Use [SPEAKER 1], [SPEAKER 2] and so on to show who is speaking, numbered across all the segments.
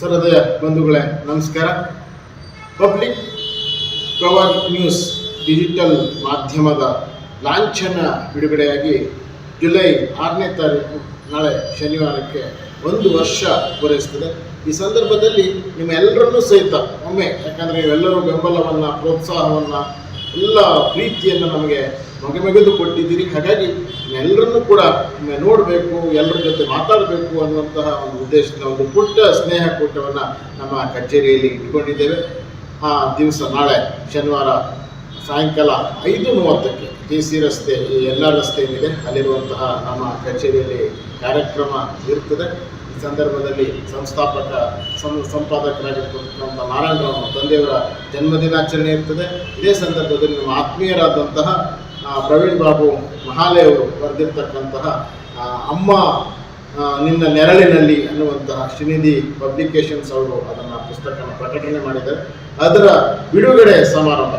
[SPEAKER 1] ಸರದಯ ಬಂಧುಗಳೇ, ನಮಸ್ಕಾರ. Public power news digital ಮಾಧ್ಯಮದ ಲಾಂಛನ ಬಿಡುಗಡೆಯಾಗಿ ಜುಲೈ ಆರನೇ ತಾರೀಕು ನಾಳೆ ಶನಿವಾರಕ್ಕೆ ಒಂದು ವರ್ಷ ಪೂರೈಸ್ತದೆ. ಈ ಸಂದರ್ಭದಲ್ಲಿ ನಿಮ್ಮೆಲ್ಲರನ್ನೂ ಸಹಿತ ಒಮ್ಮೆ, ಯಾಕಂದರೆ ನೀವೆಲ್ಲರೂ ಬೆಂಬಲವನ್ನು, ಪ್ರೋತ್ಸಾಹವನ್ನು ಎಲ್ಲ ಪ್ರೀತಿಯನ್ನು ನಮಗೆ ಮಗಮೆಗೆದು ಕೊಟ್ಟಿದ್ದೀರಿ. ಹಾಗಾಗಿ ಎಲ್ಲರನ್ನೂ ಕೂಡ ನೋಡಬೇಕು, ಎಲ್ಲರ ಜೊತೆ ಮಾತಾಡಬೇಕು ಅನ್ನುವಂತಹ ಒಂದು ಉದ್ದೇಶದ ಒಂದು ಪುಟ್ಟ ಸ್ನೇಹ ಕೂಟವನ್ನು ನಮ್ಮ ಕಚೇರಿಯಲ್ಲಿ ಇಟ್ಕೊಂಡಿದ್ದೇವೆ. ಆ ದಿವಸ ನಾಳೆ ಶನಿವಾರ ಸಾಯಂಕಾಲ ಐದು ಮೂವತ್ತಕ್ಕೆ ಟಿ ಸಿ ರಸ್ತೆ ಎಲ್ಲ ರಸ್ತೆ ಏನಿದೆ ಅಲ್ಲಿರುವಂತಹ ನಮ್ಮ ಕಚೇರಿಯಲ್ಲಿ ಕಾರ್ಯಕ್ರಮ ಇರ್ತದೆ. ಸಂದರ್ಭದಲ್ಲಿ ಸಂಸ್ಥಾಪಕ ಸಂಪಾದಕರಾಗಿರ್ತಕ್ಕಂಥ ನಾರಾಯಣರಾವ್ ತಂದೆಯವರ ಜನ್ಮದಿನಾಚರಣೆ ಇರ್ತದೆ. ಇದೇ ಸಂದರ್ಭದಲ್ಲಿ ನಮ್ಮ ಆತ್ಮೀಯರಾದಂತಹ ಪ್ರವೀಣ್ ಬಾಬು ಮಹಾಲೆ ಅವರು ಬರೆದಿರ್ತಕ್ಕಂತಹ ಅಮ್ಮ ನಿನ್ನ ನೆರಳಿನಲ್ಲಿ ಅನ್ನುವಂತಹ ಶ್ರೀನಿಧಿ ಪಬ್ಲಿಕೇಶನ್ಸ್ ಅವರು ಅದನ್ನು ಪುಸ್ತಕನ ಪ್ರಕಟಣೆ ಮಾಡಿದ್ದಾರೆ. ಅದರ ಬಿಡುಗಡೆ ಸಮಾರಂಭ.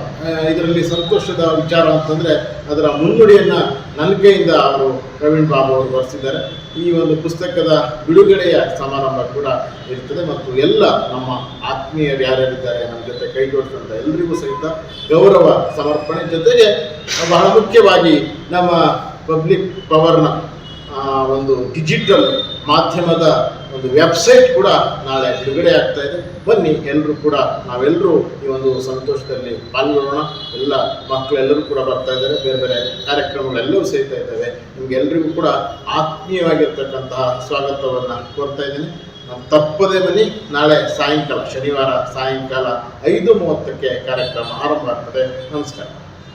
[SPEAKER 1] ಇದರಲ್ಲಿ ಸಂತೋಷದ ವಿಚಾರ ಅಂತಂದರೆ ಅದರ ಮುನ್ನುಡಿಯನ್ನು ನನ್ನ ಅವರು ಪ್ರವೀಣ್ ಬಾಬು ಅವರು ಬರೆಸಿದ್ದಾರೆ. ಈ ಒಂದು ಪುಸ್ತಕದ ಬಿಡುಗಡೆಯ ಸಮಾರಂಭ ಕೂಡ ಇರ್ತದೆ ಮತ್ತು ಎಲ್ಲ ನಮ್ಮ ಆತ್ಮೀಯರು ಯಾರ್ಯಾರಿದ್ದಾರೆ ನಮ್ಮ ಜೊತೆ ಕೈ ಎಲ್ಲರಿಗೂ ಸಹಿತ ಗೌರವ ಸಮರ್ಪಣೆ ಜೊತೆಗೆ ಬಹಳ ಮುಖ್ಯವಾಗಿ ನಮ್ಮ ಪಬ್ಲಿಕ್ ಪವರ್ನ ಒಂದು ಡಿಜಿಟಲ್ ಮಾಧ್ಯಮದ ಒಂದು ವೆಬ್ಸೈಟ್ ಕೂಡ ನಾಳೆ ಬಿಡುಗಡೆ ಆಗ್ತಾ ಇದೆ. ಬನ್ನಿ ಎಲ್ಲರೂ ಕೂಡ ನಾವೆಲ್ಲರೂ ಈ ಒಂದು ಸಂತೋಷದಲ್ಲಿ ಪಾಲ್ಗೊಳ್ಳೋಣ. ಎಲ್ಲ ಮಕ್ಕಳೆಲ್ಲರೂ ಕೂಡ ಬರ್ತಾ ಇದ್ದಾರೆ. ಬೇರೆ ಬೇರೆ ಕಾರ್ಯಕ್ರಮಗಳೆಲ್ಲರೂ ಸೇರ್ತಾ ಇದ್ದಾವೆ. ನಿಮಗೆಲ್ಲರಿಗೂ ಕೂಡ ಆತ್ಮೀಯವಾಗಿರ್ತಕ್ಕಂತಹ ಸ್ವಾಗತವನ್ನು ಕೋರ್ತಾ ಇದ್ದೀನಿ. ತಪ್ಪದೇ ಬನ್ನಿ, ನಾಳೆ ಸಾಯಂಕಾಲ, ಶನಿವಾರ ಸಾಯಂಕಾಲ ಐದು ಮೂವತ್ತಕ್ಕೆ ಕಾರ್ಯಕ್ರಮ ಆರಂಭ ಆಗ್ತದೆ. ನಮಸ್ಕಾರ.